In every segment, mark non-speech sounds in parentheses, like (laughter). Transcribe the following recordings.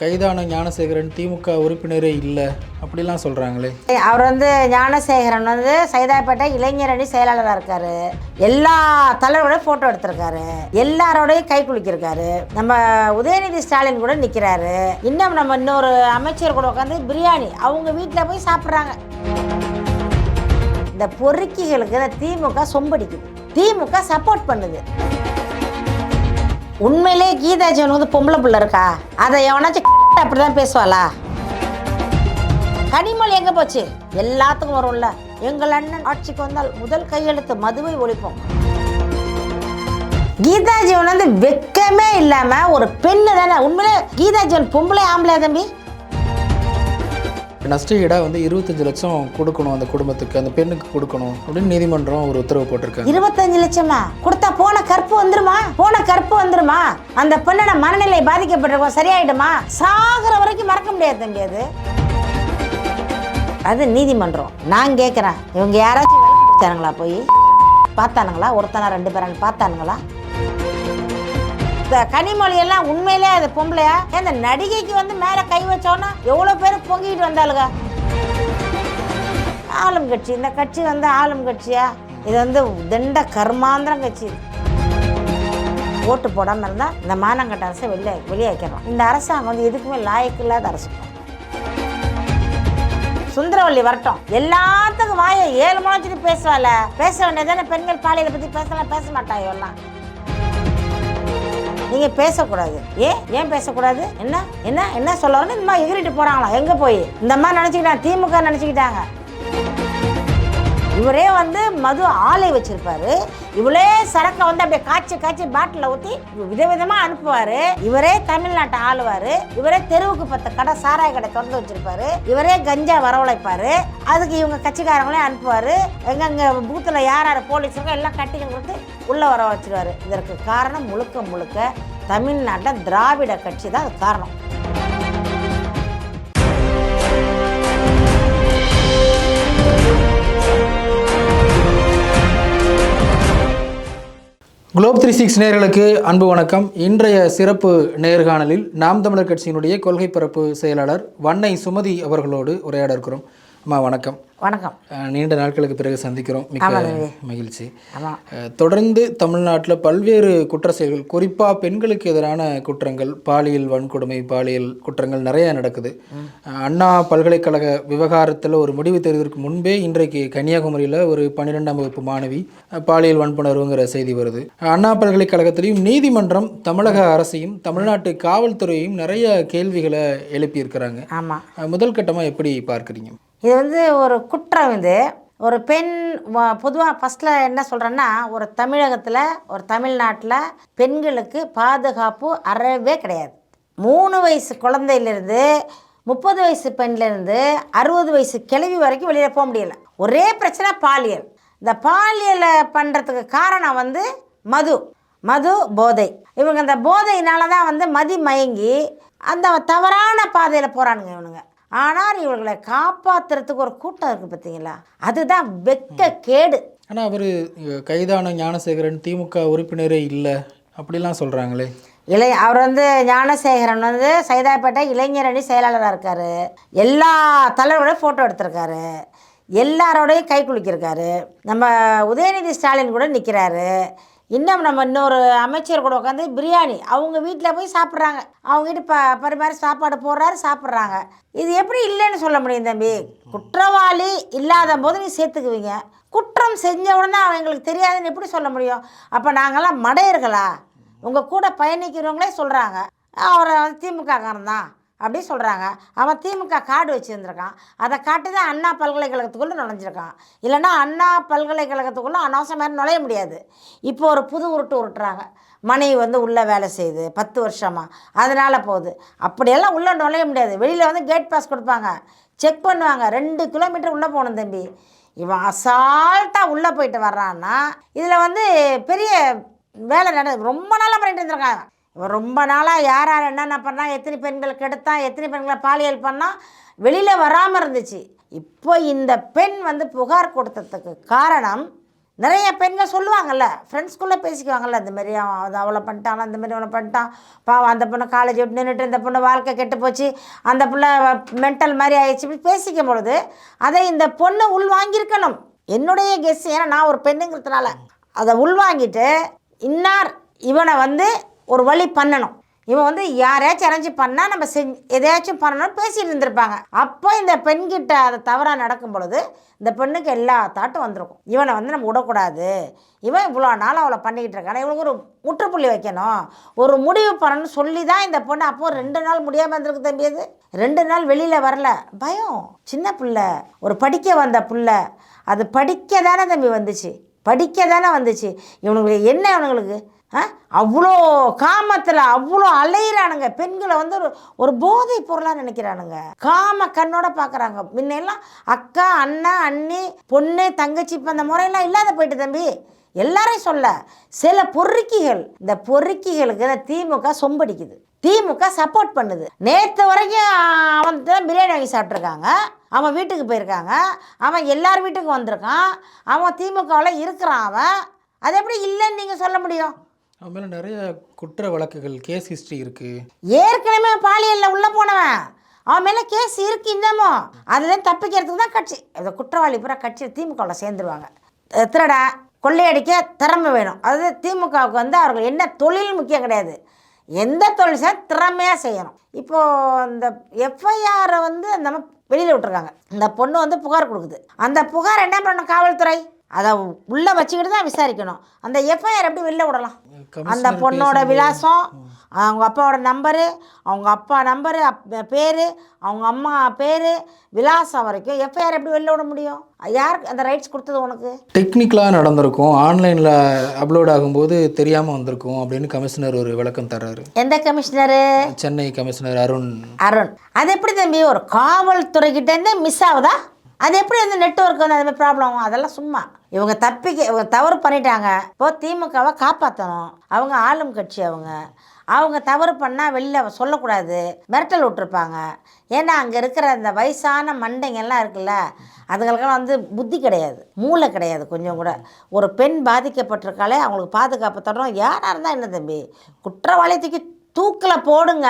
கைதான ஞானசேகரன் திமுக உறுப்பினரே இல்லை. அப்படிலாம் சொல்கிறாங்களே அவர் வந்து ஞானசேகரன் வந்து சைதாப்பேட்டை இளைஞரணி செயலாளராக இருக்காரு. எல்லா தலைவரோட ஃபோட்டோ எடுத்திருக்காரு. எல்லாரோடையும் கை குலுக்கியிருக்காரு. நம்ம உதயநிதி ஸ்டாலின் கூட நிற்கிறாரு இன்னும் நம்ம இன்னொரு அமைச்சர் கூட உட்காந்து பிரியாணி அவங்க வீட்டில் போய் சாப்பிட்றாங்க. இந்த பொறுக்கிகளுக்கு இந்த திமுக சொம்படிக்குது. திமுக சப்போர்ட் பண்ணுது. உண்மையிலே கீதா ஜீவன் வந்து பொம்பளை பிள்ளை இருக்கா? அதை எவனாச்சும் (laughs) அப்படிதான் பேசுவாளா? கனிமொழி எங்க போச்சு? எல்லாத்துக்கும் வரும்ல. எங்கள் அண்ணன் ஆட்சிக்கு வந்தால் முதல் கையெழுத்து மதுவை ஒழிப்போம். கீதா ஜீவன் வந்து வெக்கமே இல்லாம ஒரு பெண்ணு தானே. உண்மையிலே கீதா ஜீவன் பொம்பளை ஆம்பளை தம்பி? நஷ்டஈடா வந்து இருபத்தஞ்சு லட்சம் கொடுக்கணும் அந்த குடும்பத்துக்கு அந்த பெண்ணுக்கு கொடுக்கணும் அப்படின்னு நீதிமன்றம் ஒரு உத்தரவு போட்டிருக்காங்க. இருபத்தஞ்சு லட்சமா? கொடுத்தா போன கற்பு வந்துருமா? போன கற்பு வந்துருமா? அந்த பெண்ணோட மனநிலை பாதிக்கப்பட்டிருக்கோம் சரியாயிடுமா? சாகுற வரைக்கும் மறக்க முடியாது தம்பி அது. அது நீதிமன்றம். நான் கேட்குறேன் இவங்க யாராச்சும் வேலை போய்? பார்த்தானுங்களா? ஒருத்தனா ரெண்டு பேரான்னு பார்த்தானுங்களா? இந்த கனிமொழி எல்லாம் உண்மையிலே அது பொம்பளையா? இந்த நடிகைக்கு வந்து மேலே கை வச்சோன்னா எவ்வளோ பேர் பொங்கிட்டு வந்தாளுங்க? ஆளும் கட்சி. இந்த கட்சி வந்து ஆளும் கட்சியா? இது வந்து திண்ட கர்மாந்திரம் கட்சி. ஓட்டு போடாமல் இருந்தால் இந்த மானங்கட்ட அரசை வெளியே வெளியே வைக்கிறோம் இந்த அரசாங்கம் வந்து எதுக்குமே லாயக்கு இல்லாத அரசு. சுந்தரவல்லி வரட்டும். எல்லாத்துக்கும் வாயை ஏழு முளைச்சிட்டு பேசுவாள. பேசுவாள் பேச வேண்டியதானே பெண்கள் பாலியலை பற்றி பேசலாம் பேச மாட்டாங்க எல்லாம்? நீங்க பேசக்கூடாது. ஏன் ஏன் பேசக்கூடாது? என்ன? என்ன? என்ன சொல்ல வரணும் இந்த மாதிரி எகிரிட்டு போறாங்களா? எங்க போய்? இந்த மாதிரி நினைச்சுக்கிட்டாங்க திமுக நினைச்சுக்கிட்டாங்க. இவரே வந்து மது ஆலை வச்சிருப்பாரு. இவளே சரக்கை வந்து அப்படியே காய்ச்சி காய்ச்சி பாட்டில் ஊற்றி விதவிதமா அனுப்புவாரு. இவரே தமிழ்நாட்டை ஆளுவாரு. இவரே தெருவுக்கு பத்து கடை சாராய கடை திறந்து வச்சிருப்பாரு. இவரே கஞ்சா வரவழைப்பாரு. அதுக்கு இவங்க கட்சிக்காரங்களே அனுப்புவாரு. எங்கெங்கே பூத்தில் யார் யார் போலீஸ் இருக்கோ எல்லாம் கட்டிங்க கொடுத்து உள்ளே வர வச்சுருவார். இதற்கு காரணம் முழுக்க முழுக்க தமிழ்நாட்டில் திராவிட கட்சி தான் அது காரணம். குளோப் த்ரீ சிக்ஸ் நேர்களுக்கு அன்பு வணக்கம். இன்றைய சிறப்பு நேர்காணலில் நாம் தமிழர் கட்சியினுடைய கொள்கை பரப்பு செயலாளர் வன்னை சுமதி அவர்களோடு உரையாட இருக்கிறோம் அம்மா வணக்கம். வணக்கம். நீண்ட நாட்களுக்கு பிறகு சந்திக்கிறோம். மிக்க மகிழ்ச்சி. தொடர்ந்து தமிழ்நாட்டில் பல்வேறு குற்ற செயல்கள் குறிப்பாக பெண்களுக்கு எதிரான குற்றங்கள் பாலியல் வன்கொடுமை பாலியல் குற்றங்கள் நிறைய நடக்குது. அண்ணா பல்கலைக்கழக விவகாரத்தில் ஒரு முடிவு தெரிவதற்கு முன்பே இன்றைக்கு கன்னியாகுமரியில் ஒரு பன்னிரெண்டாம் வகுப்பு மாணவி பாலியல் வன்புணர்வுங்கிற செய்தி வருது. அண்ணா பல்கலைக்கழகத்திலையும் நீதிமன்றம் தமிழக அரசையும் தமிழ்நாட்டு காவல்துறையையும் நிறைய கேள்விகளை எழுப்பியிருக்கிறாங்க. முதல் கட்டமாக எப்படி பார்க்குறீங்க? இது வந்து ஒரு குற்றம் இது. ஒரு பெண் பொதுவாக ஃபஸ்ட்டில் என்ன சொல்கிறேன்னா ஒரு தமிழகத்தில் ஒரு தமிழ்நாட்டில் பெண்களுக்கு பாதுகாப்பு அறவே கிடையாது. மூணு வயசு குழந்தையிலேருந்து முப்பது வயசு பெண்லேருந்து அறுபது வயசு கிழவி வரைக்கும் வெளியில் போக முடியல. ஒரே பிரச்சனை பாலியல். இந்த பாலியலை பண்ணுறதுக்கு காரணம் வந்து மது. மது போதை. இவங்க அந்த போதையினால தான் வந்து மதி மயங்கி அந்த தவறான பாதையில் போகிறானுங்க இவனுங்க. ஆனால் இவர்களை காப்பாத்துறதுக்கு ஒரு கூட்டம் இருக்குது பார்த்தீங்களா? அதுதான் வெக்க கேடு. ஆனால் அவர் கைதான ஞானசேகரன் திமுக உறுப்பினரே இல்லை. அப்படிலாம் சொல்கிறாங்களே இளை அவர் வந்து ஞானசேகரன் வந்து சைதாப்பேட்டை இளைஞரணி செயலாளராக இருக்கார். எல்லா தலைவரோட ஃபோட்டோ எடுத்திருக்காரு. எல்லாரோடையும் கை குலுக்கியிருக்காரு. நம்ம உதயநிதி ஸ்டாலின் கூட நிற்கிறாரு இன்னும் நம்ம இன்னொரு அமைச்சர் கூட உட்காந்து பிரியாணி அவங்க வீட்டில் போய் சாப்பிட்றாங்க. அவங்க வீட்டு ப பரிமாறி சாப்பாடு போடுறாரு சாப்பிட்றாங்க. இது எப்படி இல்லைன்னு சொல்ல முடியும் தம்பி? குற்றவாளி இல்லாத போது நீ சேர்த்துக்குவீங்க. குற்றம் செஞ்ச உடனே அவங்களுக்கு தெரியாதுன்னு எப்படி சொல்ல முடியும்? அப்போ நாங்கள்லாம் மடையர்களா? உங்கள் கூட பயணிக்கிறவங்களே சொல்கிறாங்க அவரை திமுக காரன் தான். அப்படி சொல்கிறாங்க அவன் திமுக கார்டு வச்சுருந்துருக்கான். அதை காட்டி தான் அண்ணா பல்கலைக்கழகத்துக்குள்ளே நுழைஞ்சிருக்கான். இல்லைன்னா அண்ணா பல்கலைக்கழகத்துக்குள்ளே அனாவசியம் மாதிரி நுழைய முடியாது. இப்போ ஒரு புது உருட்டு உருட்டுறாங்க. மனைவி வந்து உள்ளே வேலை செய்யுது. பத்து வருஷமாக அதனால் போகுது. அப்படியெல்லாம் உள்ளே நுழைய முடியாது. வெளியில் வந்து கேட் பாஸ் கொடுப்பாங்க. செக் பண்ணுவாங்க. ரெண்டு கிலோமீட்டர் உள்ளே போகணும் தம்பி. இவன் அசால்ட்டாக உள்ளே போயிட்டு வர்றான்னா இதில் வந்து பெரிய வேலை நட ரொம்ப நாளாக பண்ணிட்டு இருந்திருக்காங்க ரொம்ப நாளாக யார் யார் என்னென்ன பண்ணால் எத்தனை பெண்களுக்கு எடுத்தான் எத்தனை பெண்களை பாலியல் பண்ணால் வெளியில் வராமல் இருந்துச்சு. இப்போ இந்த பெண் வந்து புகார் கொடுத்ததுக்கு காரணம் நிறைய பெண்கள் சொல்லுவாங்கல்ல ஃப்ரெண்ட்ஸ்குள்ளே பேசிக்குவாங்கல்ல இந்த மாதிரி அவன் அது அவளை பண்ணிட்டான் அந்த மாதிரி அவனை பண்ணிட்டான் பாவம் அந்த பொண்ணு காலேஜ் விட்டு நின்றுட்டு இந்த பொண்ணு வாழ்க்கை கெட்டு போச்சு அந்த பிள்ளை மென்டல் மாதிரி ஆயிடுச்சு இப்படி பேசிக்கும் பொழுது அதை இந்த பொண்ணு உள் வாங்கியிருக்கணும் என்னுடைய கெஸ் ஏன்னா நான் ஒரு பெண்ணுங்கிறதுனால அதை உள்வாங்கிட்டு இன்னார் இவனை வந்து ஒரு வழி பண்ணணும். இவன் வந்து யாரையாச்சும் அரேஞ்ச் பண்ணால் நம்ம செஞ்சு எதையாச்சும் பண்ணணும்னு பேசிட்டு இருந்திருப்பாங்க. அப்போ இந்த பெண்கிட்ட அதை தவறாக நடக்கும் பொழுது இந்த பெண்ணுக்கு எல்லா தாட்டும் வந்திருக்கும். இவனை வந்து நம்ம விடக்கூடாது. இவன் இவ்வளோ நாள் அவளை பண்ணிக்கிட்டு இருக்கான். இவனுக்கு ஒரு முற்றுப்புள்ளி வைக்கணும். ஒரு முடிவு பண்ணணும்னு சொல்லி தான் இந்த பொண்ணு அப்போ ரெண்டு நாள் முடியாமல் இருந்திருக்கு தம்பி அது. ரெண்டு நாள் வெளியில் வரல. பயம். சின்ன பிள்ளை. ஒரு படிக்க வந்த பிள்ளை. அது படிக்க தானே தம்பி வந்துச்சு. படிக்க தானே வந்துச்சு. இவனுங்களுக்கு என்ன இவனுங்களுக்கு? அவ்வளோ காமத்தில் அவ்வளோ அலையிறானுங்க. பெண்களை வந்து ஒரு ஒரு போதை பொருளாக நினைக்கிறானுங்க. காம கண்ணோட பார்க்குறாங்க முன்னெல்லாம் அக்கா அண்ணா அண்ணி பொண்ணு தங்கச்சி இப்போ அந்த முறையெல்லாம் இல்லாத போயிட்டு தம்பி. எல்லாரையும் சொல்ல. சில பொறுக்கிகள் இந்த பொறுக்கிகளுக்கு இந்த திமுக சொம்படிக்குது. திமுக சப்போர்ட் பண்ணுது. நேற்று வரைக்கும் அவன் தான் பிரியாணி வாங்கி சாப்பிட்ருக்காங்க அவன் வீட்டுக்கு போயிருக்காங்க. அவன் எல்லார் வீட்டுக்கும் வந்திருக்கான். அவன் திமுகவில் இருக்கிறான் அவன். அது எப்படி இல்லைன்னு நீங்கள் சொல்ல முடியும்? அவன் மேலே நிறைய குற்ற வழக்குகள் கேஸ் ஹிஸ்ட்ரி இருக்குது ஏற்கனவே பாலியலில் உள்ளே போனவன். அவன் மேலே கேஸ் இருக்கு இன்னமும். அதுலேருந்து தப்பிக்கிறதுக்கு தான் கட்சி. இந்த குற்றவாளி பூரா கட்சி திமுகவில் சேர்ந்துருவாங்க. திருடா திருட கொள்ளையடிக்க திறமை வேணும். அதாவது திமுகவுக்கு வந்து அவர்கள் என்ன தொழில் முக்கியம் கிடையாது. எந்த தொழில் செய்ய திறமையாக செய்யணும். இப்போது இந்த எஃப்ஐஆரை வந்து நம்ம வெளியில் விட்டுருக்காங்க. இந்த பொண்ணு வந்து புகார் கொடுக்குது. அந்த புகார் என்ன பண்ணணும்? காவல்துறை. அதை உள்ளே வச்சுக்கிட்டு தான் விசாரிக்கணும். அந்த எஃப்ஐஆர் எப்படி வெளில விடலாம்? அந்த பொண்ணோட விலாசம் அவங்க அப்பாவோட நம்பரு அவங்க அப்பா நம்பரு பேர் அவங்க அம்மா பேர் விலாசம் வரைக்கும் எஃப்ஐஆர் எப்படி வெளில விட முடியும்? யாருக்கு அந்த ரைட்ஸ் கொடுத்தது உனக்கு? டெக்னிக்கலாக நடந்திருக்கும். ஆன்லைனில் அப்லோட் ஆகும்போது தெரியாமல் வந்திருக்கும் அப்படின்னு கமிஷனர் ஒரு விளக்கம் தர்றாரு. எந்த கமிஷனரு? சென்னை கமிஷனர் அருண். அருண். அது எப்படி தம்பி ஒரு காவல்துறைக்கிட்டேருந்தே மிஸ் ஆகுதா? அது எப்படி வந்து நெட்ஒர்க் வந்து அது மாதிரி ப்ராப்ளம் அதெல்லாம் சும்மா. இவங்க தப்பிக்க இவங்க தவறு பண்ணிட்டாங்க. இப்போ திமுகவை காப்பாற்றணும் அவங்க ஆளும் கட்சி அவங்க. அவங்க தவறு பண்ணால் வெளில சொல்லக்கூடாது. மிரட்டல் விட்டுருப்பாங்க. ஏன்னா அங்கே இருக்கிற அந்த வயசான மண்டைங்கெல்லாம் இருக்குல்ல அதுங்களுக்கெல்லாம் வந்து புத்தி கிடையாது. மூளை கிடையாது கொஞ்சம் கூட. ஒரு பெண் பாதிக்கப்பட்டிருக்காலே அவங்களுக்கு பாதுகாப்பு தரணும். யாராக இருந்தால் என்ன தம்பி? குற்றவாளி தூக்கி தூக்கில் போடுங்க.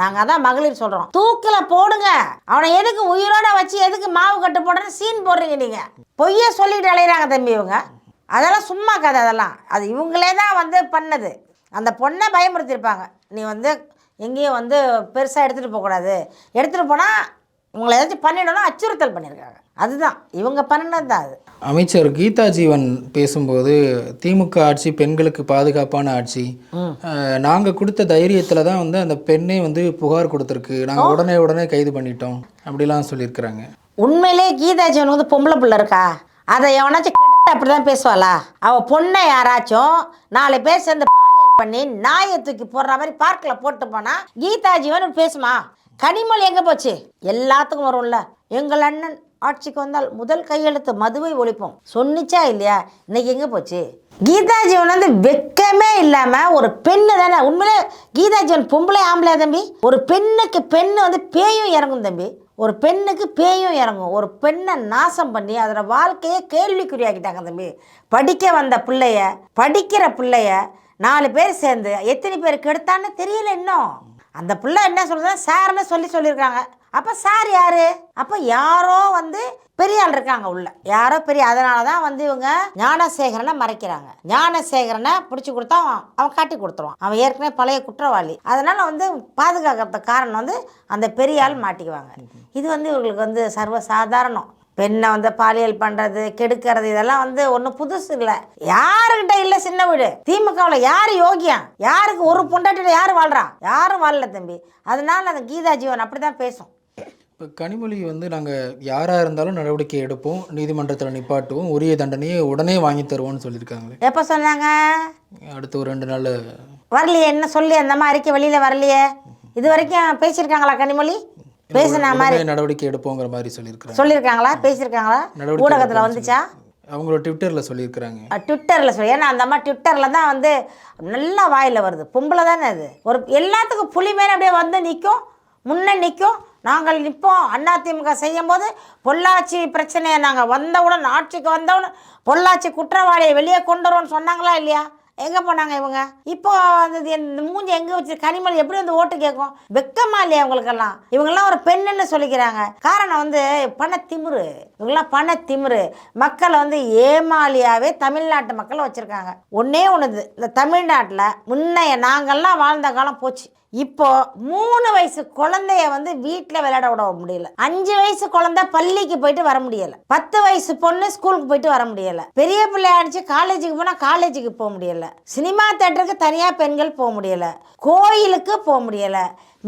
நாங்கள் தான் மகளிர் சொல்கிறோம் தூக்கில் போடுங்க. அவனை எதுக்கு உயிரோட வச்சு எதுக்கு மாவு கட்டு போடுறேன்னு சீன் போடுறீங்க நீங்கள் பொய்யை சொல்லிட்டு அலையிறாங்க தம்பி இவங்க. அதெல்லாம் சும்மா கதை அதெல்லாம். அது இவங்களே தான் வந்து பண்ணது. அந்த பொண்ணை பயமுறுத்தியிருப்பாங்க. நீ வந்து எங்கேயும் வந்து பெருசாக எடுத்துகிட்டு போகக்கூடாது. எடுத்துகிட்டு போனால் உங்களை ஏதாச்சும் பண்ணிடணும் அச்சுறுத்தல் பண்ணியிருக்காங்க. அதுதான். இவங்க பண்ணினது தான் அது. அமைச்சர் கீதா ஜீவன் பேசும்போது திமுக ஆட்சி பெண்களுக்கு பாதுகாப்பான ஆட்சி. நாங்கள் கொடுத்த தைரியத்தில் தான் வந்து அந்த பெண்ணே வந்து புகார் கொடுத்துருக்கு. நாங்கள் உடனே உடனே கைது பண்ணிட்டோம். அப்படிலாம் சொல்லியிருக்கிறாங்க. உண்மையிலே கீதா ஜீவன் வந்து பொம்பளை பிள்ளை இருக்கா? அதை எவனாச்சும் கெட்ட அப்படி தான் பேசுவாளா? அவள் பொண்ணை யாராச்சும் நாலு பேர் சேர்ந்து பாலியல் பண்ணி நாயை தூக்கி போடுற மாதிரி பார்க்கில் போட்டு போனா கீதா ஜீவன் பேசுமா? கனிமொழி எங்கே போச்சு? எல்லாத்துக்கும் வரும்ல. எங்கள் அண்ணன் ஆட்சிக்கு வந்தால் முதல் கையெழுத்து மதுவை ஒழிப்போம். சொன்னிச்சா இல்லையா? இன்னைக்கு எங்கே போச்சு? கீதா ஜீவன் வந்து வெக்கமே இல்லாமல் ஒரு பெண்ணு தானே. உண்மையிலே கீதா ஜீவன் பொம்பளை ஆம்பளை தம்பி? ஒரு பெண்ணுக்கு பெண்ணு வந்து பேயும் இறங்கும் தம்பி. ஒரு பெண்ணுக்கு பேயும் இறங்கும். ஒரு பெண்ணை நாசம் பண்ணி அதோட வாழ்க்கையை கேள்விக்குறியாக்கிட்டாங்க தம்பி. படிக்க வந்த பிள்ளைய படிக்கிற பிள்ளைய நாலு பேர் சேர்ந்து எத்தனை பேர் கெடுத்தான்னு தெரியல இன்னும். அந்த பிள்ளை என்ன சொல்லுதுன்னா சார்னு சொல்லி சொல்லியிருக்காங்க. அப்போ சார் யார்? அப்போ யாரோ வந்து பெரிய ஆள் இருக்காங்க உள்ள. யாரோ பெரிய அதனால தான் வந்து இவங்க ஞானசேகரனை மறைக்கிறாங்க. ஞானசேகரனை பிடிச்சி கொடுத்தா அவன் அவன் காட்டி கொடுத்துருவான். அவன் ஏற்கனவே பழைய குற்றவாளி. அதனால் வந்து பாதுகாக்கிறத காரணம் வந்து அந்த பெரிய ஆள் மாட்டிக்குவாங்க. இது வந்து இவங்களுக்கு வந்து சர்வ சாதாரணம். பெண்ணை வந்து பாலியல் பண்ணுறது கெடுக்கிறது இதெல்லாம் வந்து ஒன்றும் புதுசு இல்லை. யாருக்கிட்ட இல்லை சின்ன வீடு? திமுகவில் யார் யோகியம் யாருக்கு ஒரு பொண்டாட்டியில் யார் வாழ்றா? யாரும் வாழல தம்பி. அதனால அந்த கீதா ஜீவன் அப்படி தான் பேசும். இப்போ கனிமொழி வந்து நாங்கள் யாராக இருந்தாலும் நடவடிக்கை எடுப்போம் நீதிமன்றத்தில் நிப்பாட்டுவோம் உரிய தண்டனையை உடனே வாங்கி தருவோம்னு சொல்லியிருக்காங்களே. எப்போ சொன்னாங்க? அடுத்த ஒரு ரெண்டு நாள் வரலையே என்ன சொல்லி அந்த மாதிரி அறிக்கை வெளியில் வரலையே? இது வரைக்கும் பேசியிருக்காங்களா கனிமொழி? பேசின மாதிரி நடவடிக்கை எடுப்போங்கிற மாதிரி சொல்லியிருக்கிறாங்க. சொல்லியிருக்காங்களா? பேசியிருக்காங்களா? ஊடகத்தில் வந்துச்சா? அவங்களோட ட்விட்டரில் சொல்லியிருக்கிறாங்க. ட்விட்டரில் சொல்லி ஏன்னா அந்த அம்மா ட்விட்டரில் தான் வந்து நல்லா வாயில் வருது. பொம்பளை தானே அது. ஒரு எல்லாத்துக்கும் புலி மேலே அப்படியே வந்து நிற்கும் முன்னே நிற்கும் நாங்கள் நிற்போம். அதிமுக செய்யும் போது பொள்ளாச்சி பிரச்சனையை நாங்கள் வந்தவுடன் ஆட்சிக்கு வந்தவுடன் பொள்ளாச்சி குற்றவாளியை வெளியே கொண்டு வரோம்னு சொன்னாங்களா இல்லையா? எங்கே போனாங்க இவங்க? இப்போ அந்த இந்த மூஞ்சி எங்கே வச்சு கனிமொழி எப்படி வந்து ஓட்டு கேட்கும்? வெக்கமா இல்லையா இவங்களுக்கெல்லாம்? இவங்கெல்லாம் ஒரு பெண்ணுன்னு சொல்லிக்கிறாங்க. காரணம் வந்து பண திமுரு. இவங்கெல்லாம் பண திமுரு. மக்களை வந்து ஏமாலியாகவே தமிழ்நாட்டு மக்களை வச்சுருக்காங்க. ஒன்றே ஒன்று இந்த தமிழ்நாட்டில் முன்னைய நாங்கள்லாம் வாழ்ந்த காலம் போச்சு. இப்போ மூணு வயசு குழந்தைய வந்து வீட்டில் விளையாட விட முடியல. அஞ்சு வயசு குழந்தை பள்ளிக்கு போயிட்டு வர முடியல. பத்து வயசு பொண்ணு ஸ்கூலுக்கு போயிட்டு வர முடியல. பெரிய பிள்ளை அடிச்சு காலேஜுக்கு போனால் காலேஜுக்கு போக முடியல. சினிமா தேட்டருக்கு தனியாக பெண்கள் போக முடியல. கோயிலுக்கு போக முடியல.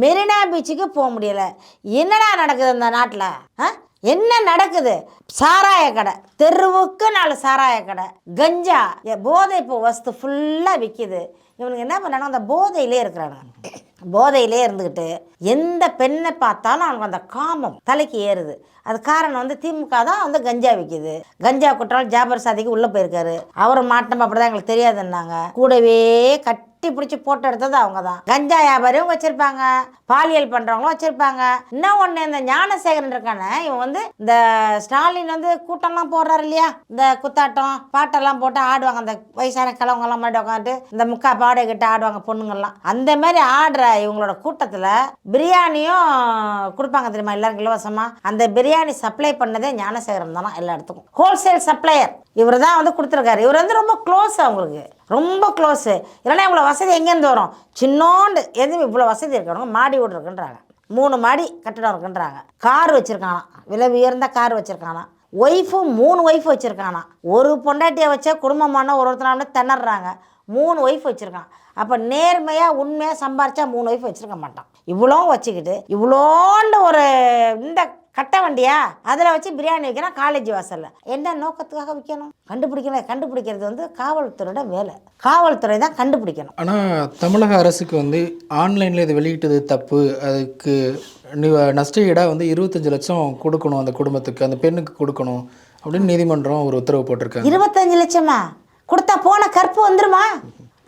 மெரினா பீச்சுக்கு போக முடியல. என்னடா நடக்குது இந்த நாட்டில்? ஆ? என்ன நடக்குது? சாராய கடை. தெருவுக்கு நாலு சாராய கடை. கஞ்சா. எ- போதை இப்போ வஸ்து ஃபுல்லாக விற்கிது இவனுக்கு என்ன பண்ணாங்க அந்த போதையிலே இருக்கிறாங்க போதையிலே இருந்துக்கிட்டு எந்த பெண்ணை பார்த்தாலும் அவனுக்கு அந்த காமம் தலைக்கு ஏறுது. அது காரணம் வந்து திமுக தான் வந்து கஞ்சா விற்கிது கஞ்சா குற்றால் ஜாபர் சாதிக்கு உள்ளே போயிருக்காரு. அவர் மாட்டினப்ப அப்படி தான் எங்களுக்கு தெரியாதுன்னாங்க. கூடவே கட் கட்டி பிடிச்சி போட்டோ எடுத்தது அவங்க தான் கஞ்சா வியாபாரியும் வச்சுருப்பாங்க பாலியல் பண்ணுறவங்களும் வச்சுருப்பாங்க. இன்னும் ஒன்று இந்த ஞானசேகரன் இருக்கானே இவன் வந்து இந்த ஸ்டாலின் வந்து கூட்டம்லாம் போடுறாரு இல்லையா? இந்த குத்தாட்டம் பாட்டெல்லாம் போட்டு ஆடுவாங்க. அந்த வயசான கிழவங்கெல்லாம் மாட்டி உட்காந்துட்டு இந்த முக்கா பாடை கிட்ட ஆடுவாங்க பொண்ணுங்கள்லாம் அந்த மாதிரி ஆடுற இவங்களோட கூட்டத்தில் பிரியாணியும் கொடுப்பாங்க தெரியுமா எல்லாருக்கும் இலவசமாக அந்த பிரியாணி சப்ளை பண்ணதே ஞானசேகரன் தானா எல்லா இடத்துக்கும். ஹோல்சேல் சப்ளையர் இவர் தான் வந்து கொடுத்துருக்காரு. இவர் வந்து ரொம்ப க்ளோஸ் அவங்களுக்கு. ரொம்ப க்ளோஸு இல்லைன்னா இவ்வளோ வசதி எங்கேருந்து வரும்? சின்னோண்டு எதுவும் இவ்வளோ வசதி இருக்கிறவங்க மாடி வீடு இருக்குன்றாங்க. மூணு மாடி கட்டடம் இருக்குன்றாங்க. கார் வச்சுருக்கானா விலை உயர்ந்த கார் வச்சுருக்கானா ஒய்ஃபு மூணு ஒய்ஃப் வச்சுருக்கானா ஒரு பொண்டாட்டியை வச்சா குடும்பமான ஒரு ஒருத்தனால திணறாங்க. மூணு ஒய்ஃப் வச்சுருக்கான் அப்போ நேர்மையாக உண்மையாக சம்பாரிச்சா மூணு ஒய்ஃப் வச்சுருக்க மாட்டான். இவ்வளோ வச்சுக்கிட்டு இவ்வளோண்டு ஒரு இந்த கட்ட வண்டியா? அதில் வச்சு பிரியாணி வைக்கிறான் காலேஜ் வாசலில். என்ன நோக்கத்துக்காக விற்கணும் கண்டுபிடிக்கணும் கண்டுபிடிக்கிறது வந்து காவல்துறையோட வேலை. காவல்துறை தான் கண்டுபிடிக்கணும். ஆனால் தமிழக அரசுக்கு வந்து ஆன்லைனில் இது வெளியிட்டது தப்பு. அதுக்கு நஷ்ட ஈடாக வந்து இருபத்தஞ்சு லட்சம் கொடுக்கணும் அந்த குடும்பத்துக்கு அந்த பெண்ணுக்கு கொடுக்கணும் அப்படின்னு நீதிமன்றம் ஒரு உத்தரவு போட்டிருக்காங்க. இருபத்தஞ்சு லட்சமா? கொடுத்தா போன கற்பு வந்துருமா?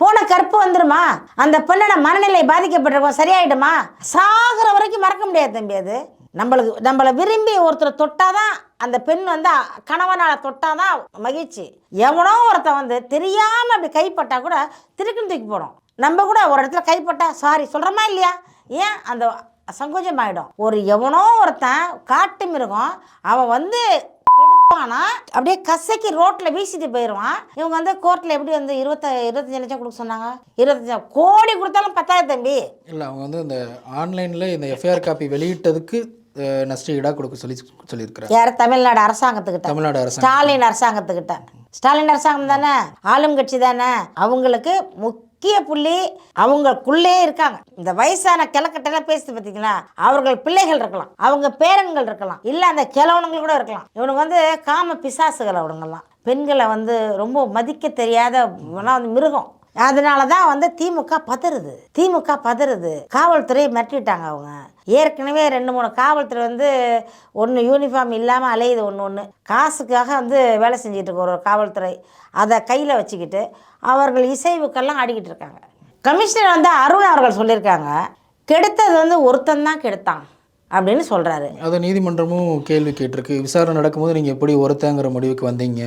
போன கற்பு வந்துருமா? அந்த பெண்ணோட மனநிலை பாதிக்கப்பட்டிருக்கும் சரியாயிடுமா? சாகுற வரைக்கும் மறக்க முடியாது தம்பி அது. நம்மளுக்கு நம்மளை விரும்பி ஒருத்தர் தொட்டாதான் அந்த பெண் வந்து கணவனால் தொட்டாதான் மகிழ்ச்சி. எவனோ ஒருத்தன் வந்து தெரியாமல் அப்படி கைப்பட்டா கூட திருக்குன்னு தூக்கி போடும். நம்ம கூட ஒரு இடத்துல கைப்பட்டா சாரி சொல்கிறோமா இல்லையா? ஏன் அந்த சங்கோஜம் ஆகிடும் ஒரு எவனோ ஒருத்தன் காட்டு மிருகம் அவன் வந்து கெடுப்பானா அப்படியே கசக்கி ரோட்டில் வீசிட்டு போயிடுவான் இவங்க வந்து கோர்ட்டில் எப்படி வந்து இருபத்த இருபத்தஞ்சு லட்சம் கொடுக்க சொன்னாங்க? இருபத்தஞ்சு கோடி கொடுத்தாலும் பத்தாயிரம் தம்பி. இல்லை அவங்க வந்து இந்த ஆன்லைனில் இந்த எஃப்ஐஆர் காப்பி வெளியிட்டதுக்கு அஹ், நஷ்ட ஈடாக கொடுக்க சொல்லி சொல்லியிருக்கிறாங்க யார்? தமிழ்நாடு அரசாங்கத்துக்கிட்ட. தமிழ்நாடு அரசாங்கம் ஸ்டாலின் அரசாங்கத்துக்கிட்ட. ஸ்டாலின் அரசாங்கம் தானே? ஆளும் கட்சி தானே? அவங்களுக்கு முக்கிய புள்ளி அவங்களுக்குள்ளே இருக்காங்க. இந்த வயசான கிழக்கட்டெல்லாம் பேசுது பார்த்தீங்களா? அவர்கள் பிள்ளைகள் இருக்கலாம். அவங்க பேரன்கள் இருக்கலாம். இல்லை அந்த கிழவனுங்கள் கூட இருக்கலாம். இவனுக்கு வந்து காம பிசாசுகள் அவனுங்கெல்லாம் பெண்களை வந்து ரொம்ப மதிக்க தெரியாத வந்து மிருகம். அதனால தான் வந்து திமுக பதறுது. திமுக பதறுது. காவல்துறையை மிரட்டிட்டாங்க அவங்க. ஏற்கனவே ரெண்டு மூணு காவல்துறை வந்து ஒன்று யூனிஃபார்ம் இல்லாமல் அலையுது ஒன்று ஒன்று காசுக்காக வந்து வேலை செஞ்சுட்டு இருக்க ஒரு காவல்துறை. அதை கையில் வச்சுக்கிட்டு அவர்கள் இசைவுக்கெல்லாம் ஆடிக்கிட்டு இருக்காங்க. கமிஷனர் வந்து அருண் அவர்கள் சொல்லியிருக்காங்க கெடுத்தது வந்து ஒருத்தன் தான் கெடுத்தான் அப்படின்னு சொல்கிறாரு அதை நீதிமன்றமும் கேள்வி கேட்டிருக்கு. விசாரணை நடக்கும்போது நீங்கள் எப்படி ஒருத்தங்கிற முடிவுக்கு வந்தீங்க?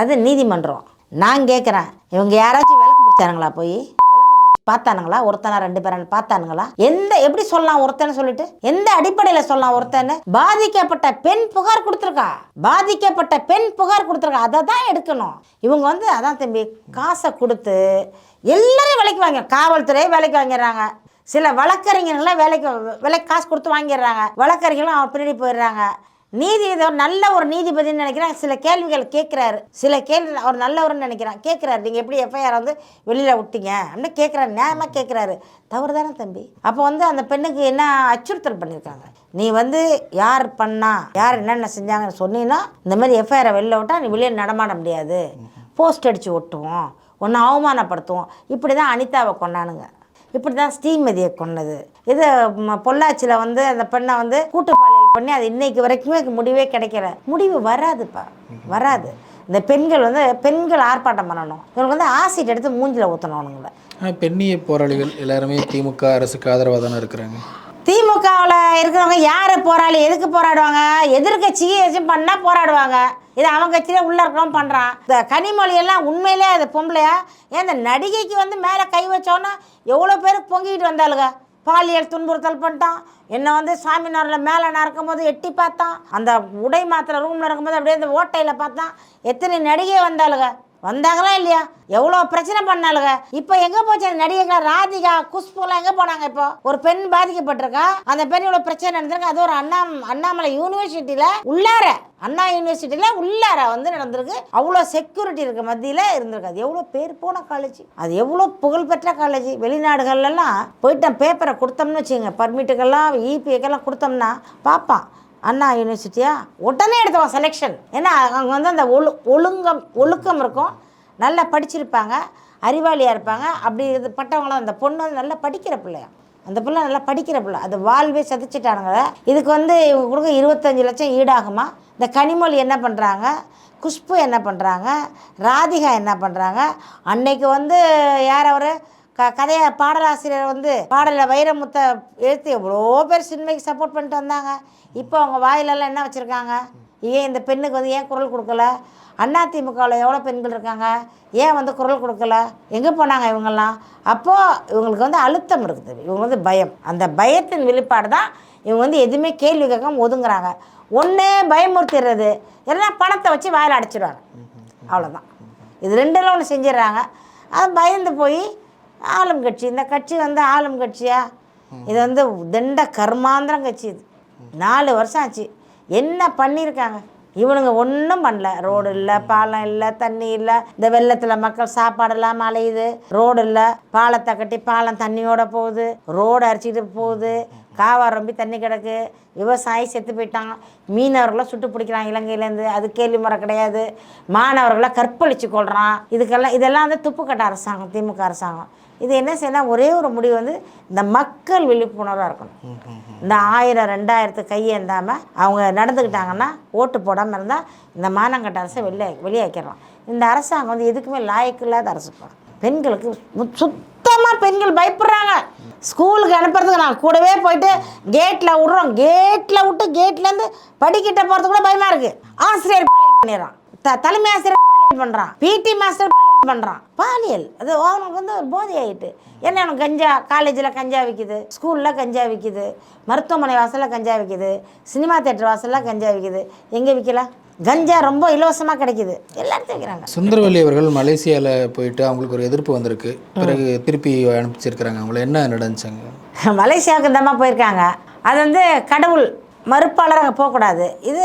அது நீதிமன்றம். நான் கேட்குறேன் இவங்க யாராச்சும் பார்த்தானுங்களா போய்? பார்த்தானுங்களா? ஒருத்தனா ரெண்டு பேரும் பார்த்தானுங்களா? எந்த எப்படி சொல்லலாம் ஒருத்தன் சொல்லிட்டு? எந்த அடிப்படையில் சொல்லலாம் ஒருத்தன் பாதிக்கப்பட்ட பெண் புகார் கொடுத்துருக்கா. பாதிக்கப்பட்ட பெண் புகார் கொடுத்துருக்கா. அதை தான் எடுக்கணும். இவங்க வந்து அதான் தம்பி காசை கொடுத்து எல்லாரையும் விலைக்கு வாங்க காவல்துறையே வேலைக்கு வாங்கிடுறாங்க. சில வழக்கறிஞர்கள்லாம் வேலைக்கு விலைக்கு காசு கொடுத்து வாங்கிடுறாங்க. வழக்கறிஞர்களும் அவன் பின்னாடி போயிடுறாங்க. நீதி நல்ல ஒரு நீதிபதினு நினைக்கிறேன் சில கேள்விகள் கேட்குறாரு. சில கேள்வி அவர் நல்லவர்னு நினைக்கிறான் கேட்குறாரு. நீங்கள் எப்படி எஃப்ஐஆர் வந்து வெளியில் விட்டீங்க? அப்படின்னு கேட்குறாரு. நியாயமாக கேட்குறாரு. தவறு தானே தம்பி. அப்போ வந்து அந்த பெண்ணுக்கு என்ன அச்சுறுத்தல் பண்ணியிருக்காங்க நீ வந்து யார் பண்ணா? யார் என்னென்ன செஞ்சாங்கன்னு சொன்னீங்கன்னா இந்த மாதிரி எஃப்ஐஆரை வெளில விட்டால் நீ வெளியே நடமாட முடியாது. போஸ்ட் அடித்து ஒட்டுவோம். ஒன்று அவமானப்படுத்துவோம். இப்படி தான் அனிதாவை கொண்டானுங்க. இப்படி தான் ஸ்ரீமதியை கொன்னது. இது பொள்ளாச்சியில் வந்து அந்த பெண்ணை வந்து கூட்டுப்பாளையம் பண்ணி அது இன்னைக்கு வரைக்குமே முடிவே கிடைக்கல. முடிவு வராதுப்பா. வராது. இந்த பெண்கள் வந்து பெண்கள் ஆர்ப்பாட்டம் பண்ணணும். இவங்க வந்து ஆசிட் எடுத்து மூஞ்சில் ஊற்றணும் அவனுங்களை ஆனால் பெண்ணிய போராளிகள் எல்லாருமே திமுக அரசுக்கு ஆதரவாக தானே இருக்கிறாங்க? திமுக திமுகவில் இருக்கிறவங்க யார் போராளி? எதுக்கு போராடுவாங்க? எதிர்கட்சிக்கு எதாச்சும் பண்ணால் போராடுவாங்க. இது அவன் கட்சியில உள்ள இருக்கிறவன் பண்ணுறான் இந்த கனிமொழி எல்லாம் உண்மையிலே அது பொம்பளையா? ஏன் இந்த நடிகைக்கு வந்து மேலே கை வச்சோன்னா எவ்வளோ பேர் பொங்கிட்டு வந்தாளுங்க? பாலியல் துன்புறுத்தல் பண்ணிட்டான். என்னை வந்து சாமினாரில் மேலே நடக்கும் போது எட்டி பார்த்தான். அந்த உடை மாத்திர ரூமில் இருக்கும்போது அப்படியே அந்த ஓட்டையில் பார்த்தான். எத்தனை நடிகை வந்தாளுங்க வந்தாங்களா இல்லையா? எவ்வளோ பிரச்சனை பண்ணாளுங்க? இப்போ எங்கே போச்சு அந்த நடிகைகள் ராதிகா குஷ்புலாம் எங்கே போனாங்க இப்போ? ஒரு பெண் பாதிக்கப்பட்டிருக்கா? அந்த பெண் இவ்வளோ பிரச்சனை நடந்திருக்கு. அது ஒரு அண்ணா அண்ணாமலை யூனிவர்சிட்டியில் உள்ளார அண்ணா யூனிவர்சிட்டியில் உள்ளார வந்து நடந்திருக்கு. அவ்வளோ செக்யூரிட்டி இருக்க. மத்தியில் இருந்திருக்கு. அது எவ்வளோ பேர் போன காலேஜ் அது எவ்வளோ புகழ்பெற்ற காலேஜ் வெளிநாடுகள்லாம் போயிட்டு பேப்பரை கொடுத்தோம்னு வச்சுங்க பர்மிட்டுக்கெல்லாம் இபிஐக்கெல்லாம் கொடுத்தோம்னா பார்ப்பான் அண்ணா யூனிவர்சிட்டியா? உடனே எடுத்தவன் செலெக்ஷன் ஏன்னா அவங்க வந்து அந்த ஒழு ஒழுங்கம் ஒழுக்கம் இருக்கும். நல்லா படிச்சிருப்பாங்க அறிவாளியாக இருப்பாங்க. அப்படி இது பட்டவங்களாம் அந்த பொண்ணு வந்து நல்லா படிக்கிற பிள்ளையா? அந்த பிள்ளை நல்லா படிக்கிற பிள்ளை. அது வாழ்வே சதிச்சிட்டானுங்க இதுக்கு வந்து இவங்க கொடுக்க இருபத்தஞ்சி லட்சம் ஈடாகுமா? இந்த கனிமொழி என்ன பண்ணுறாங்க குஷ்பு என்ன பண்ணுறாங்க ராதிகா என்ன பண்ணுறாங்க அன்னைக்கு வந்து யார் அவர்? க கதையை பாடலாசிரியர் வந்து பாடலில் வைரமுத்தை எழுத்து எவ்வளோ பேர் சின்மைக்கு சப்போர்ட் பண்ணிட்டு வந்தாங்க. இப்போ அவங்க வாயிலெல்லாம் என்ன வச்சுருக்காங்க? ஏன் இந்த பெண்ணுக்கு வந்து ஏன் குரல் கொடுக்கல? அண்ணா எவ்வளோ பெண்கள் இருக்காங்க? ஏன் வந்து குரல் கொடுக்கல? எங்கே போனாங்க இவங்கெல்லாம்? அப்போது இவங்களுக்கு வந்து அழுத்தம் இருக்குது. இவங்க வந்து பயம். அந்த பயத்தின் வெளிப்பாடு தான் இவங்க வந்து எதுவுமே கேள்வி கேட்காம ஒதுங்குறாங்க. ஒன்று பயமுறுத்திடுறது. இல்லைன்னா பணத்தை வச்சு வாயில் அடைச்சிடுவாங்க அவ்வளோதான் இது ரெண்டில் ஒன்று செஞ்சிடுறாங்க. அது பயந்து போய் ஆளும் கட்சி. இந்த கட்சி வந்து ஆளும் கட்சியா? இது வந்து தண்ட கர்மாந்திரம் கட்சி இது. நாலு வருஷம் ஆச்சு. என்ன பண்ணியிருக்காங்க? இவனுங்க ஒன்றும் பண்ணல. ரோடு இல்லை பாலம் இல்லை தண்ணி இல்லை. இந்த வெள்ளத்தில் மக்கள் சாப்பாடு இல்லாமல் அலையுது. ரோடு இல்லை. பாலத்தை கட்டி பாலம் தண்ணியோட போகுது. ரோடு அரிச்சிக்கிட்டு போகுது. காவா ரொம்ப தண்ணி கிடக்கு. விவசாயி செத்து போயிட்டான் மீனவர்களை சுட்டு பிடிக்கிறான் இலங்கையிலேருந்து. அது கேள்வி முறை கிடையாது. மாணவர்களை கற்பழிச்சு கொள்கிறான் இதுக்கெல்லாம் இதெல்லாம் வந்து துப்புக்கட்ட அரசாங்கம் திமுக அரசாங்கம். இது என்ன செய்யணும் ஒரே ஒரு முடிவு வந்து இந்த மக்கள் விழிப்புணர்வாக இருக்கணும். இந்த ஆயிரம் ரெண்டாயிரத்து கையேந்தாமல் அவங்க நடந்துக்கிட்டாங்கன்னா ஓட்டு போடாமல் இருந்தால் இந்த மானங்கட்ட அரசை வெளியே வெளியாக்கிடலாம் இந்த அரசாங்கம் வந்து எதுக்குமே லாயக்கு இல்லாத அரசு பெண்களுக்கு சுத்தமாக பெண்கள் பயப்படுறாங்க. ஸ்கூலுக்கு அனுப்புறதுக்கு நான் கூடவே போயிட்டு கேட்டில் விட்றோம். கேட்டில் விட்டு கேட்லேருந்து படிக்கிட்ட போகிறதுக்கு கூட பயமாக இருக்குது ஆசிரியர் பண்ணிடுறான். த தலைமை ஆசிரியர் பாலியல் பண்ணுறான் பிடி மாஸ்டர் பண்ணுறான் பாலியல். அது அவனுக்கு வந்து ஒரு போதை ஆகிட்டு என்ன அவனுக்கு கஞ்சா? காலேஜில் கஞ்சா விற்கிது ஸ்கூலில் கஞ்சா விற்கிது மருத்துவமனை வாசலில் கஞ்சா விற்கிது சினிமா தேட்டர் வாசலில் கஞ்சா விற்கிது எங்கே விற்கல கஞ்சா ரொம்ப இலவசமாக கிடைக்குது. எல்லாத்தையும் விற்கிறாங்க சுந்தரவல்லி அவர்கள் மலேசியாவில் போயிட்டு அவங்களுக்கு ஒரு எதிர்ப்பு வந்திருக்கு. பிறகு திருப்பி அனுப்பிச்சிருக்கிறாங்க. அவங்கள என்ன நடந்துச்சாங்க? (laughs) மலேசியாவுக்கு இந்த அம்மா போயிருக்காங்க. அது வந்து கடவுள் மறுப்பாளர் அங்கே போகக்கூடாது. இது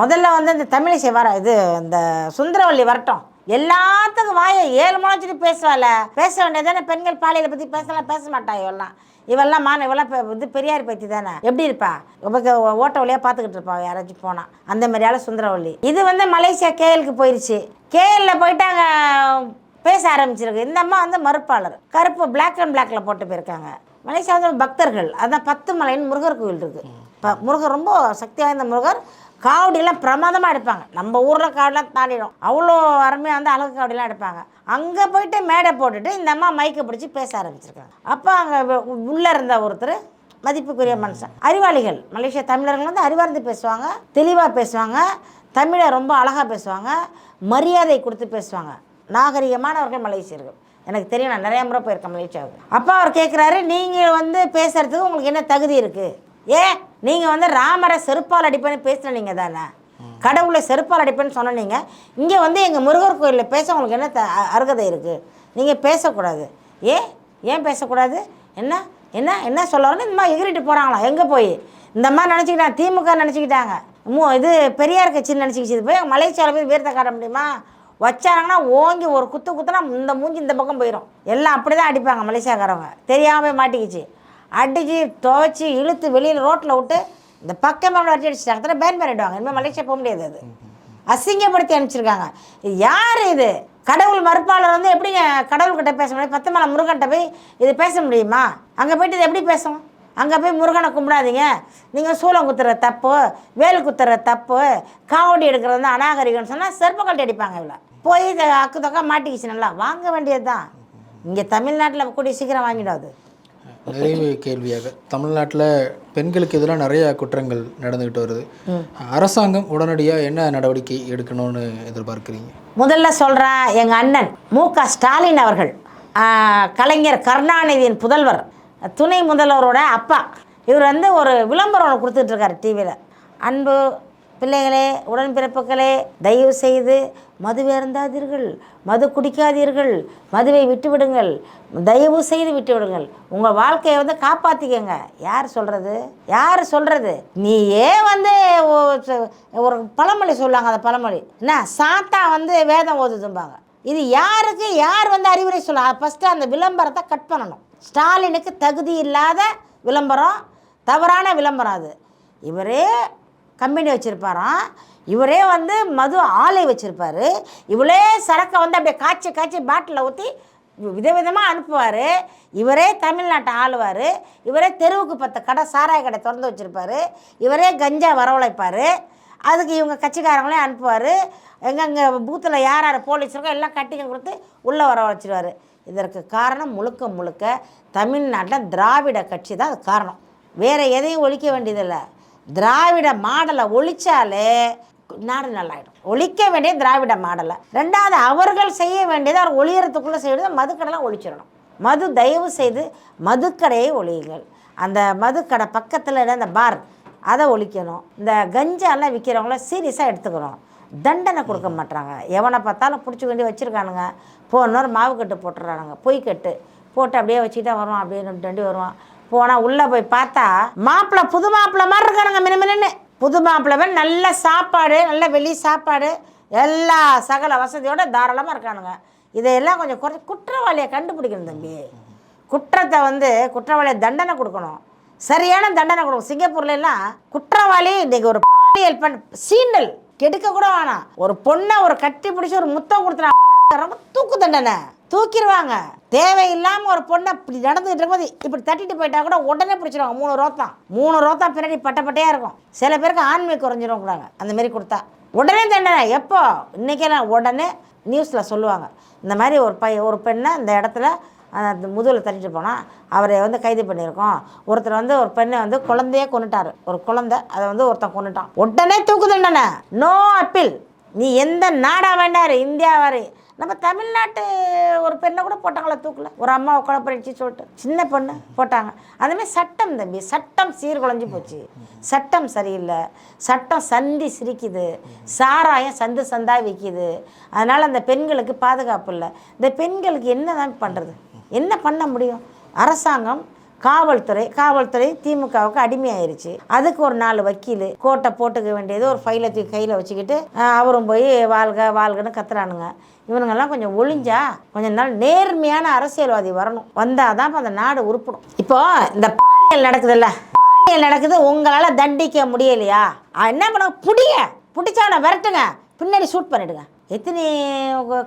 முதல்ல வந்து இந்த தமிழிசை வர இது இந்த சுந்தரவல்லி வரட்டும். எல்லாத்துக்கும் வாயை ஏழு முளைச்சிட்டு பேசுவாள். பேச வேண்டியதானே பெண்கள் பாலியலை பற்றி பேசலாம் பேச மாட்டா இவெல்லாம். இவெல்லாம் மான இவெல்லாம் பெ- இது பெரியார் பற்றி தானே. எப்படி இருப்பா? உங்களுக்கு ஓட்ட வழியாக பார்த்துக்கிட்டு இருப்பாள் யாராச்சும் போனால் அந்த மாதிரியால சுந்தரவள்ளி இது வந்து மலேசியா கேஎலுக்கு போயிடுச்சு கேஎல்ல போயிட்டு அங்கே பேச ஆரம்பிச்சிருக்கு. இந்த அம்மா வந்து மறுப்பாளர். கருப்பு பிளாக் அண்ட் பிளாக்ல போட்டு போயிருக்காங்க. மலேசியா வந்து பக்தர்கள். அதான் பத்து மலைன்னு முருகர் கோயில் இருக்குது முருகர் ரொம்ப சக்தி வாய்ந்த முருகர். காவடியெல்லாம் பிரமாதமாக எடுப்பாங்க. நம்ம ஊரில் காவடிலாம் தாண்டிடும். அவ்வளோ அருமையாக வந்து அழகு காவடிலாம் எடுப்பாங்க. அங்கே போயிட்டு மேடை போட்டுட்டு இந்த அம்மா மைக்கை பிடிச்சி பேச ஆரம்பிச்சிருக்காங்க. அப்போ அங்கே உள்ளே இருந்த ஒருத்தர் மதிப்புக்குரிய மனுஷன். அறிவாளிகள். மலேசியா தமிழர்கள் வந்து அறிவார்ந்து பேசுவாங்க தெளிவாக பேசுவாங்க தமிழை ரொம்ப அழகாக பேசுவாங்க மரியாதை கொடுத்து பேசுவாங்க. நாகரிகமானவர்கள் மலேசியர்கள். எனக்கு தெரியும் நான் நிறைய முறை போயிருக்கேன் மலேசியாவுக்கு. அப்போ அவர் கேட்குறாரு நீங்கள் வந்து பேசுகிறதுக்கு உங்களுக்கு என்ன தகுதி இருக்குது ஏன்? நீங்கள் வந்து ராமரை செருப்பால் அடிப்பேன்னு பேசுனீங்க தானே? கடவுளை செருப்பால் அடிப்பேன்னு சொன்னீங்க இங்கே வந்து எங்கள் முருகர் கோயிலில் பேச உங்களுக்கு என்ன த அருகதை இருக்குது நீங்கள் பேசக்கூடாது. ஏ? ஏன் பேசக்கூடாது? என்ன? என்ன? என்ன சொல்லணும்னு இந்த மாதிரி எகிரிட்டு போகிறாங்களா எங்கே போய்? இந்த மாதிரி நினச்சிக்கிட்டாங்க திமுக நினச்சிக்கிட்டாங்க. மூ இது பெரியார் கட்சின்னு நினச்சிக்கிச்சு. போய் மலேசியாவில் போய் வீரத்தை காட்ட முடியுமா? வச்சாங்கன்னா ஓங்கி ஒரு குத்து குத்துனா இந்த மூஞ்சி இந்த பக்கம் போயிடும் எல்லாம் அப்படி தான் அடிப்பாங்க மலேசியாக்காரவங்க. தெரியாமல் மாட்டிக்கிச்சு. அடிச்சு துவைச்சி இழுத்து வெளியில் ரோட்டில் விட்டு இந்த பக்கமாக அடிச்சு அடிச்சிட்டாங்க அத்தனை பேன் பண்ணிவிடுவாங்க இனிமேல் மலேசியா போக முடியாது அது. அசிங்கப்படுத்தி அனுப்பிச்சிருக்காங்க. இது யார் இது? கடவுள் மறுப்பாளர் வந்து எப்படிங்க கடவுள்கிட்ட பேச முடியும்? பத்து மலை முருகன்கிட்ட போய் இது பேச முடியுமா? அங்கே போயிட்டு இது எப்படி பேசும்? அங்கே போய் முருகனை கும்பிடாதீங்க. நீங்கள் சூளம் குத்துற தப்பு வேல் குத்துற தப்பு காவடி எடுக்கிறது வந்து அநாகரிகம்னு சொன்னால் செருப்பு கட்டி அடிப்பாங்க இவ்வளோ போய் இதை அக்கு தொக்கா மாட்டிக்கிச்சு நல்லா. வாங்க வேண்டியது தான் இங்கே தமிழ்நாட்டில் கூடிய சீக்கிரம் வாங்கிடாது நிறைவு கேள்வியாக. தமிழ்நாட்டில் பெண்களுக்கு எதிராக நிறைய குற்றங்கள் நடந்துக்கிட்டு வருது. அரசாங்கம் உடனடியாக என்ன நடவடிக்கை எடுக்கணும்னு எதிர்பார்க்குறீங்க? முதல்ல சொல்கிறேன் எங்கள் அண்ணன் மு க ஸ்டாலின் அவர்கள் கலைஞர் கருணாநிதியின் புதல்வர் துணை முதல்வரோட அப்பா. இவர் வந்து ஒரு விளம்பரம் ஒன்று கொடுத்துட்ருக்காரு டிவியில் அன்பு பிள்ளைகளே உடன்பிறப்புகளே தயவு செய்து மது வேறந்தாதீர்கள் மது குடிக்காதீர்கள் மதுவை விட்டுவிடுங்கள் தயவு செய்து விட்டுவிடுங்கள். உங்கள் வாழ்க்கையை வந்து காப்பாற்றிக்கங்க யார் சொல்கிறது யார் சொல்கிறது நீயே வந்து ஒரு பழமொழி சொல்லுவாங்க அந்த பழமொழி. என்ன? சாத்தா வந்து வேதம் ஓதுதும்பாங்க. இது யாருக்கு? யார் வந்து அறிவுரை சொல்ல? ஃபஸ்ட்டு அந்த விளம்பரத்தை கட் பண்ணணும். ஸ்டாலினுக்கு தகுதி இல்லாத விளம்பரம் தவறான விளம்பரம் அது. இவரே கம்பெனி வச்சுருப்பாராம். இவரே வந்து மது ஆலை வச்சுருப்பாரு. இவளே சரக்கை வந்து அப்படியே காய்ச்சி காய்ச்சி பாட்டிலில் ஊற்றி விதவிதமாக அனுப்புவார். இவரே தமிழ்நாட்டை ஆளுவார். இவரே தெருவுக்கு பத்து கடை சாராய கடை திறந்து வச்சுருப்பாரு. இவரே கஞ்சா வரவழைப்பார். அதுக்கு இவங்க கட்சிக்காரங்களே அனுப்புவார். எங்கெங்கே பூத்தில் யார் யார் போலீஸ் இருக்கோ எல்லாம் கட்டிங்க கொடுத்து உள்ளே வர வச்சுருவார். இதற்கு காரணம் முழுக்க முழுக்க தமிழ்நாட்டில் திராவிட கட்சி தான் அது காரணம். வேறு எதையும் ஒழிக்க வேண்டியதில்லை. திராவிட மாடலை ஒழிச்சாலே நாடு நல்லாயிடும். ஒழிக்க வேண்டிய திராவிட மாடலை. ரெண்டாவது அவர்கள் செய்ய வேண்டியது அவர் ஒழியறதுக்குள்ளே செய்யறது மதுக்கடைலாம் ஒழிச்சிடணும். மது தயவு செய்து மதுக்கடையை ஒழியுங்கள். அந்த மதுக்கடை பக்கத்தில் இருந்த அந்த பார் அதை ஒழிக்கணும். இந்த கஞ்சாலாம் விற்கிறவங்கள சீரியஸாக எடுத்துக்கணும். தண்டனை கொடுக்க மாட்டாங்க. எவனை பார்த்தாலும் பிடிச்சி கொண்டு வச்சுருக்கானுங்க. போனோர் மாவு கட்டு போட்டுறானுங்க. பொய் கட்டு. போட்டு அப்படியே வச்சுக்கிட்டே வருவான் அப்படியே ரெண்டு வருவான். போனால் உள்ளே போய் பார்த்தா மாப்பிள்ளை புது மாப்பிள்ளை மாதிரி இருக்கானுங்க மினுமினுன்னு. புது மாப்பிள்ளவன் நல்ல சாப்பாடு நல்ல வெளி சாப்பாடு எல்லா சகல வசதியோடு தாராளமாக இருக்கானுங்க. இதையெல்லாம் கொஞ்சம் குறை குற்றவாளியை கண்டுபிடிக்கணும் தம்பி. குற்றத்தை வந்து குற்றவாளியை தண்டனை கொடுக்கணும். சரியான தண்டனை கொடுக்கணும். சிங்கப்பூர்லாம் குற்றவாளி இன்றைக்கி ஒரு பாலியல் பண் சீண்டல். கெடுக்க கூட வேணாம். ஒரு பொண்ணை ஒரு கட்டி பிடிச்சி ஒரு முத்தம் கொடுத்துனா தூக்கு தண்டனை. தூக்கிடுவாங்க. தேவையில்லாமல் ஒரு பொண்ணை இப்படி நடந்துகிட்டு இருக்கும்போது இப்படி தட்டிட்டு போயிட்டா கூட உடனே பிடிச்சிருவாங்க மூணு ரோத்தான் மூணு ரோத்தம் பின்னாடி பட்ட இருக்கும். சில பேருக்கு ஆண்மை குறைஞ்சிரும் கூடாங்க அந்த மாதிரி கொடுத்தா. உடனே தண்டனை. எப்போ? இன்னைக்கெல்லாம் உடனே நியூஸில் சொல்லுவாங்க. இந்த மாதிரி ஒரு பை ஒரு பெண்ணை இந்த இடத்துல அந்த முதுகில் தட்டிட்டு போனால் அவரை வந்து கைது பண்ணியிருக்கோம். ஒருத்தர் வந்து ஒரு பெண்ணை வந்து குழந்தையே கொண்டுட்டார் ஒரு குழந்தை அதை வந்து ஒருத்தன் கொண்டுட்டான் உடனே தூக்கு தண்டனை. No appeal. நீ எந்த நாடாக வேண்டாரு இந்தியா வரை. நம்ம தமிழ்நாட்டு ஒரு பெண்ணை கூட போட்டாங்களா தூக்கில்? ஒரு அம்மாவை கொலை பண்ணிடுச்சு சொல்லிட்டு. சின்ன பொண்ணு போட்டாங்க. அதுமாதிரி சட்டம் தம்பி சட்டம் சீர்குலைஞ்சு போச்சு. சட்டம் சரியில்லை. சட்டம் சந்தி சிரிக்குது. சாராயம் சந்து சந்தா விற்கிது அதனால் அந்த பெண்களுக்கு பாதுகாப்பு இல்லை. இந்த பெண்களுக்கு என்ன தான் பண்ணுறது என்ன பண்ண முடியும்? அரசாங்கம் காவல்துறை காவல்துறை திமுகவுக்கு அடிமையாயிருச்சு. அதுக்கு ஒரு நாலு வக்கீல் கோட்டை போட்டுக்க வேண்டியது ஒரு ஃபைலை தூக்கி கையில் வச்சுக்கிட்டு அவரும் போய் வாழ்க வாழ்கன்னு கத்துறானுங்க. இவனுங்கெல்லாம் கொஞ்சம் ஒளிஞ்சா கொஞ்ச நாள் நேர்மையான அரசியல்வாதி வரணும். வந்தால் தான் அந்த நாடு உருப்படும். இப்போ இந்த பாலியல் நடக்குதுல்ல பாலியல் நடக்குது உங்களால் தண்டிக்க முடியலையா? என்ன பண்ண புடிங்க. பிடிச்சவனை விரட்டுங்க. பின்னாடி ஷூட் பண்ணிடுங்க. எத்தனை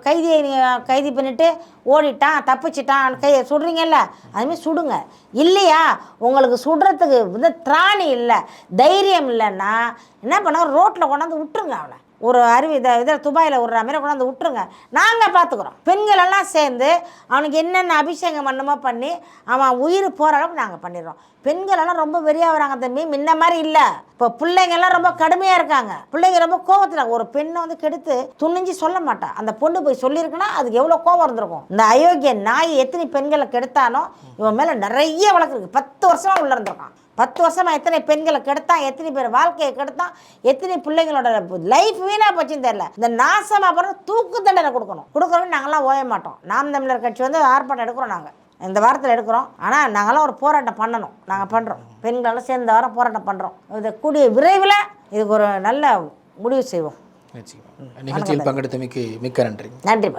கைதியை நீங்கள் பண்ணிட்டு ஓடிட்டான் தப்பிச்சிட்டான் கை சுடுறீங்கல்ல? அதுமாதிரி சுடுங்க. இல்லையா? உங்களுக்கு சுடுறதுக்கு வந்து திராணி இல்லை தைரியம் இல்லைன்னா என்ன பண்ண ரோட்டில் கொண்டாந்து விட்டுருங்க அவனை. ஒரு அருவி இதை இதில் துபாயில் விடுற மாதிரி கொண்டாந்து விட்டுருங்க. நாங்கள் பார்த்துக்குறோம் பெண்கள் எல்லாம் சேர்ந்து அவனுக்கு என்னென்ன அபிஷேகம் பண்ணுமோ பண்ணி அவன் உயிர் போகிற அளவுக்கு நாங்கள் பண்ணிடுறோம். பெண்கள் எல்லாம் ரொம்ப வெறியாக வராங்க தம்பி. முன்ன மாதிரி இல்லை. இப்போ பிள்ளைங்கள்லாம் ரொம்ப கடுமையாக இருக்காங்க. பிள்ளைங்க ரொம்ப கோவத்தில் ஒரு பெண்ணை வந்து கெடுத்து துணிஞ்சு சொல்ல மாட்டான் அந்த பொண்ணு போய் சொல்லியிருக்குன்னா அதுக்கு எவ்வளோ கோவம் இருந்திருக்கும். இந்த அயோக்கிய நாய் எத்தனை பெண்களை கெடுத்தானோ இவன் மேலே நிறைய வழக்கு இருக்குது பத்து வருஷமாக உள்ள இருந்திருக்கான். பத்து வருஷமா எத்தனை பெண்களை கெடுத்தான் எத்தனை பேர் வாழ்க்கையை கெடுத்தான் எத்தனை பிள்ளைங்களோட லைஃப் வீணாக போச்சுன்னு தெரியல. இந்த நாசமாக அப்புறம் தூக்கு தண்டனை கொடுக்கணும். கொடுக்குறோன்னு நாங்களாம் ஓய மாட்டோம். நாம் தமிழர் கட்சி வந்து ஆர்ப்பாட்டம் எடுக்கிறோம் நாங்கள் இந்த வாரத்தில் எடுக்கிறோம். ஆனால் நாங்களாம் ஒரு போராட்டம் பண்ணணும். நாங்கள் பண்ணுறோம் பெண்களெல்லாம் சேர்ந்த வாரம் போராட்டம் பண்ணுறோம் இது கூடிய விரைவில் இதுக்கு ஒரு நல்ல முடிவு செய்வோம். நிகழ்ச்சியில் பங்கெடுத்தமைக்கு மிக்க நன்றி. நன்றி